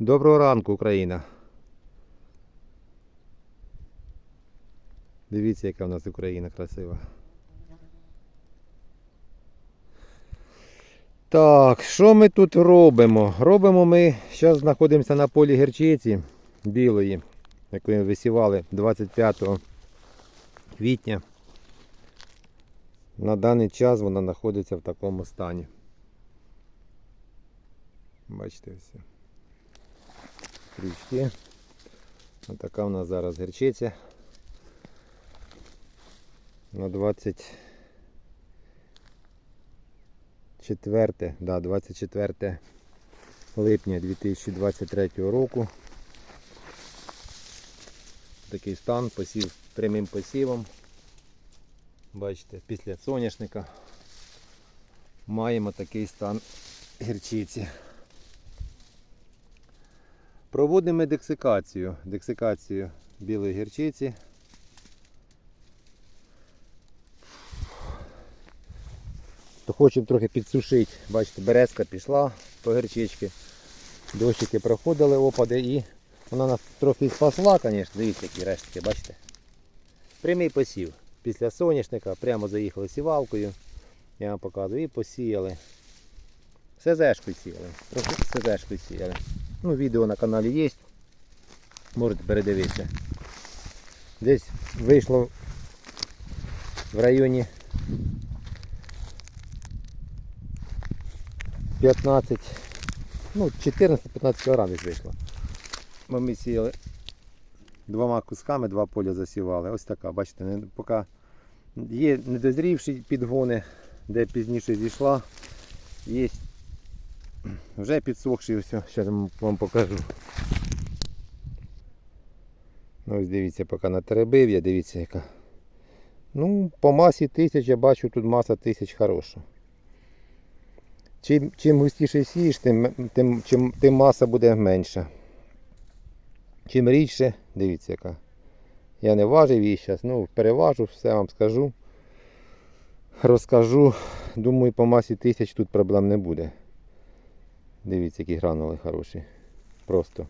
Доброго ранку, Україна. Дивіться, яка в нас Україна красива. Так, що ми тут робимо? Робимо ми, зараз знаходимося на полі гірчиці білої, яку ми висівали 25 квітня. На даний час вона знаходиться в такому стані. Бачите все. Крючки. Така у нас зараз гірчиця. На 24, да, 24 липня 2023 року. Такий стан, посів прямим посівом. Бачите, після соняшника маємо такий стан гірчиці. Проводимо дексикацію, дексикацію білої гірчиці. То хочемо трохи підсушити. Бачите, березка пішла по гірчички. Дощики проходили, опади і вона нас трохи спасла, звісно. Дивіться, які рештки, бачите? Прямий посів. Після соняшника прямо заїхали сівалкою. Я вам показую і посіяли. СЗшкою сіяли. Трохи СЗшкою сіяли. Ну, відео на каналі є. Можете передивитися. Десь вийшло в районі 15, ну 14-15 кг десь вийшло. Ми сіяли двома кусками, два поля засівали. Ось така, бачите, не, поки є недозрівші підгони, де пізніше зійшла. Є вже підсохший, ось, зараз вам покажу. Ну, Ось дивіться, поки натеребив я, дивіться яка. Ну, по масі тисяч я бачу, тут маса тисяч хороша. Чим, чим густіше сієш, тим, тим, чим, тим маса буде менша. Чим рідше, дивіться яка. Я не важив її зараз, ну переважу, все вам скажу. Розкажу. Думаю, по масі тисяч тут проблем не буде. Дивіться, які гранули хороші. Просто.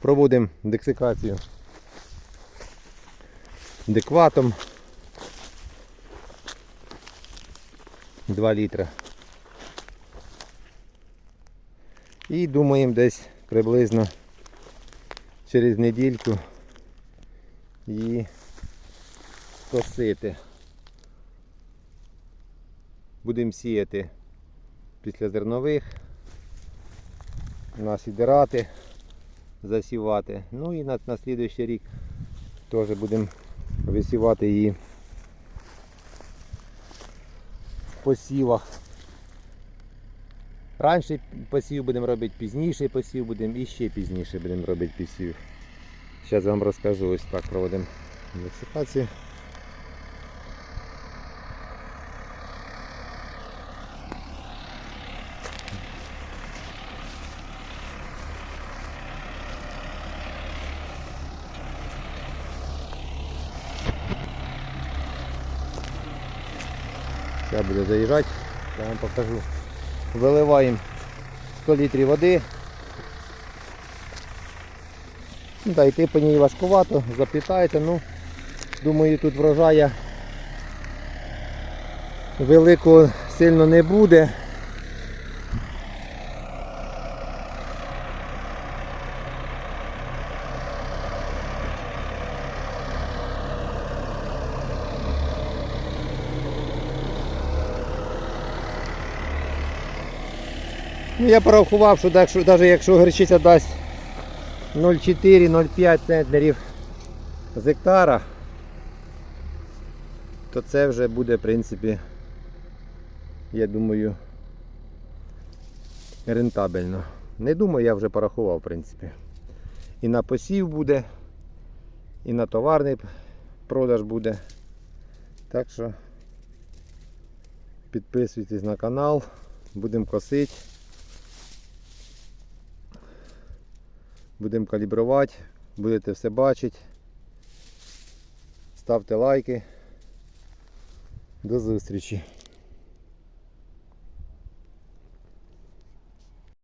Проводимо дексикацію декватом. 2 літра. І думаємо десь приблизно через недільку її косити. Будемо сіяти після зернових, нас насідирати, засівати. Ну і на, на слідуючий рік теж будемо висівати її в посівах. Раніше посів будемо робити, пізніше посів будемо і ще пізніше будемо робити посів. Зараз вам розкажу, ось так проводимо дексикацію. Зараз буде заїжджати, я вам покажу. Виливаємо 100 літрів води. Ну, да, йти по ній важкувато, заплітається, ну думаю тут врожая великого сильно не буде. Ну, я порахував, що навіть якщо гірчиця дасть 0,4-0,5 центнерів з гектара, то це вже буде, в принципі, я думаю, рентабельно. Не думаю, я вже порахував, в принципі. І на посів буде, і на товарний продаж буде. Так що підписуйтесь на канал, будемо косити. Будемо калібрувати, будете все бачити. Ставте лайки. До зустрічі.